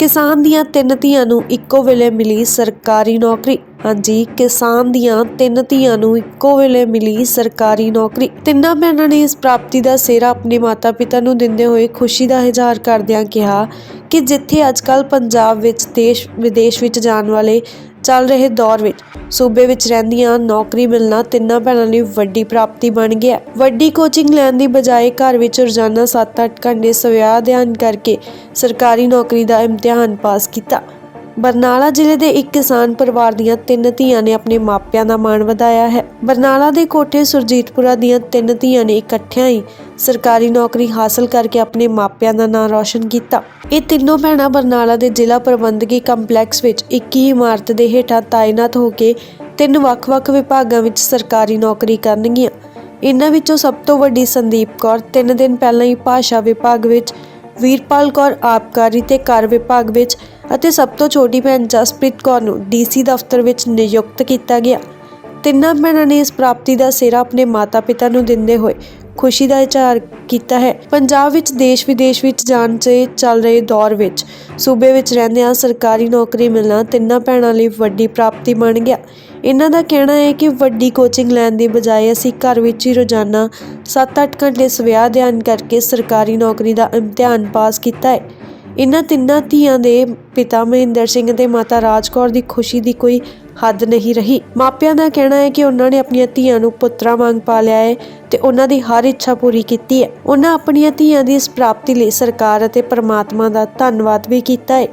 ਕਿਸਾਨ ਦੀਆਂ ਤਿੰਨ ਧੀਆਂ ਨੂੰ ਇੱਕੋ ਵੇਲੇ ਮਿਲੀ ਸਰਕਾਰੀ ਨੌਕਰੀ। ਹਾਂਜੀ, ਕਿਸਾਨ ਦੀਆਂ ਤਿੰਨ ਧੀਆਂ ਨੂੰ ਇੱਕੋ ਵੇਲੇ ਮਿਲੀ ਸਰਕਾਰੀ ਨੌਕਰੀ। ਤਿੰਨਾਂ ਭੈਣਾਂ ਨੇ ਇਸ ਪ੍ਰਾਪਤੀ ਦਾ ਸਿਹਰਾ ਆਪਣੇ ਮਾਤਾ-ਪਿਤਾ ਨੂੰ ਦਿੰਦੇ ਹੋਏ ਖੁਸ਼ੀ ਦਾ ਇਜ਼ਹਾਰ ਕਰਦਿਆਂ ਕਿਹਾ ਕਿ ਜਿੱਥੇ ਅੱਜਕੱਲ ਪੰਜਾਬ ਵਿੱਚ ਦੇਸ਼, ਵਿਦੇਸ਼ ਵਿੱਚ ਜਾਣ ਵਾਲੇ ਚੱਲ ਰਹੇ ਦੌਰ ਵਿੱਚ ਸੂਬੇ ਵਿੱਚ ਰਹਿੰਦੀਆਂ ਨੌਕਰੀ ਮਿਲਣਾ ਤਿੰਨਾਂ ਭੈਣਾਂ ਲਈ ਵੱਡੀ ਪ੍ਰਾਪਤੀ ਬਣ ਗਿਆ। ਵੱਡੀ ਕੋਚਿੰਗ ਲੈਣ ਦੀ ਬਜਾਏ ਘਰ ਵਿੱਚ ਰੋਜ਼ਾਨਾ 7-8 ਘੰਟੇ ਸਵਿਆ ਅਧਿਐਨ ਕਰਕੇ ਸਰਕਾਰੀ ਨੌਕਰੀ ਦਾ ਇਮਤਿਹਾਨ ਪਾਸ ਕੀਤਾ। ਬਰਨਾਲਾ ਜ਼ਿਲ੍ਹੇ ਦੇ ਇੱਕ ਕਿਸਾਨ ਪਰਿਵਾਰ ਦੀਆਂ ਤਿੰਨ ਧੀਆਂ ਨੇ ਆਪਣੇ ਮਾਪਿਆਂ ਦਾ ਮਾਣ ਵਧਾਇਆ ਹੈ। ਬਰਨਾਲਾ ਦੇ ਕੋਠੇ ਸੁਰਜੀਤਪੁਰਾ ਦੀਆਂ ਤਿੰਨ ਧੀਆਂ ਨੇ ਇਕੱਠਿਆਂ ਹੀ ਸਰਕਾਰੀ ਨੌਕਰੀ ਹਾਸਲ ਕਰਕੇ ਆਪਣੇ ਮਾਪਿਆਂ ਦਾ ਨਾਮ ਰੌਸ਼ਨ ਕੀਤਾ। ਇਹ ਤਿੰਨੋਂ ਭੈਣਾਂ ਬਰਨਾਲਾ ਦੇ ਜ਼ਿਲ੍ਹਾ ਪ੍ਰਬੰਧਕੀ ਕੰਪਲੈਕਸ ਵਿੱਚ ਇੱਕ ਹੀ ਇਮਾਰਤ ਦੇ ਹੇਠਾਂ ਤਾਇਨਾਤ ਹੋ ਕੇ ਤਿੰਨ ਵੱਖ-ਵੱਖ ਵਿਭਾਗਾਂ ਵਿੱਚ ਸਰਕਾਰੀ ਨੌਕਰੀ ਕਰਨਗੀਆਂ। ਇਹਨਾਂ ਵਿੱਚੋਂ ਸਭ ਤੋਂ ਵੱਡੀ ਸੰਦੀਪ ਕੌਰ ਤਿੰਨ ਦਿਨ ਪਹਿਲਾਂ ਹੀ ਭਾਸ਼ਾ ਵਿਭਾਗ ਵਿੱਚ, ਵੀਰਪਾਲ ਕੌਰ ਆਬਕਾਰੀ ਤੇ ਕਰ ਵਿਭਾਗ ਵਿੱਚ ਅਤੇ ਸਭ ਤੋਂ ਛੋਟੀ ਭੈਣ ਜਸਪ੍ਰੀਤ ਕੌਰ ਨੂੰ ਡੀਸੀ ਦਫ਼ਤਰ ਵਿੱਚ ਨਿਯੁਕਤ ਕੀਤਾ ਗਿਆ। ਤਿੰਨਾਂ ਭੈਣਾਂ ਨੇ ਇਸ ਪ੍ਰਾਪਤੀ ਦਾ ਸਿਹਰਾ ਆਪਣੇ ਮਾਤਾ-ਪਿਤਾ ਨੂੰ ਦਿੰਦੇ ਹੋਏ ਖੁਸ਼ੀ ਦਾ ਇਜ਼ਹਾਰ ਕੀਤਾ ਹੈ। ਪੰਜਾਬ ਵਿੱਚ ਦੇਸ਼ ਵਿਦੇਸ਼ ਵਿੱਚ ਜਾਣ 'ਚ ਚੱਲ ਰਹੇ ਦੌਰ ਵਿੱਚ ਸੂਬੇ ਵਿੱਚ ਰਹਿੰਦਿਆਂ ਸਰਕਾਰੀ ਨੌਕਰੀ ਮਿਲਣਾ ਤਿੰਨਾਂ ਭੈਣਾਂ ਲਈ ਵੱਡੀ ਪ੍ਰਾਪਤੀ ਬਣ ਗਿਆ। ਇਹਨਾਂ ਦਾ ਕਹਿਣਾ ਹੈ ਕਿ ਵੱਡੀ ਕੋਚਿੰਗ ਲੈਣ ਦੀ ਬਜਾਏ ਅਸੀਂ ਘਰ ਵਿੱਚ ਹੀ ਰੋਜ਼ਾਨਾ 7-8 ਘੰਟੇ ਸਵਿਆ ਅਧਿਐਨ ਕਰਕੇ ਸਰਕਾਰੀ ਨੌਕਰੀ ਦਾ ਇਮਤਿਹਾਨ ਪਾਸ ਕੀਤਾ ਹੈ। ਇਹਨਾਂ ਤਿੰਨਾਂ ਧੀਆਂ ਦੇ ਪਿਤਾ ਮਹਿੰਦਰ ਸਿੰਘ ਤੇ ਮਾਤਾ ਰਾਜ ਕੌਰ ਦੀ ਖੁਸ਼ੀ ਦੀ ਕੋਈ ਹੱਦ ਨਹੀਂ ਰਹੀ। ਮਾਪਿਆਂ ਦਾ ਕਹਿਣਾ ਹੈ ਕਿ ਉਹਨਾਂ ਨੇ ਆਪਣੀਆਂ ਧੀਆਂ ਨੂੰ ਪੁੱਤਰਾਂ ਵਾਂਗ ਪਾਲਿਆ ਹੈ ਤੇ ਉਹਨਾਂ ਦੀ ਹਰ ਇੱਛਾ ਪੂਰੀ ਕੀਤੀ ਹੈ। ਉਹਨਾਂ ਆਪਣੀਆਂ ਧੀਆਂ ਦੀ ਇਸ ਪ੍ਰਾਪਤੀ ਲਈ ਸਰਕਾਰ ਅਤੇ ਪਰਮਾਤਮਾ ਦਾ ਧੰਨਵਾਦ ਵੀ ਕੀਤਾ ਹੈ।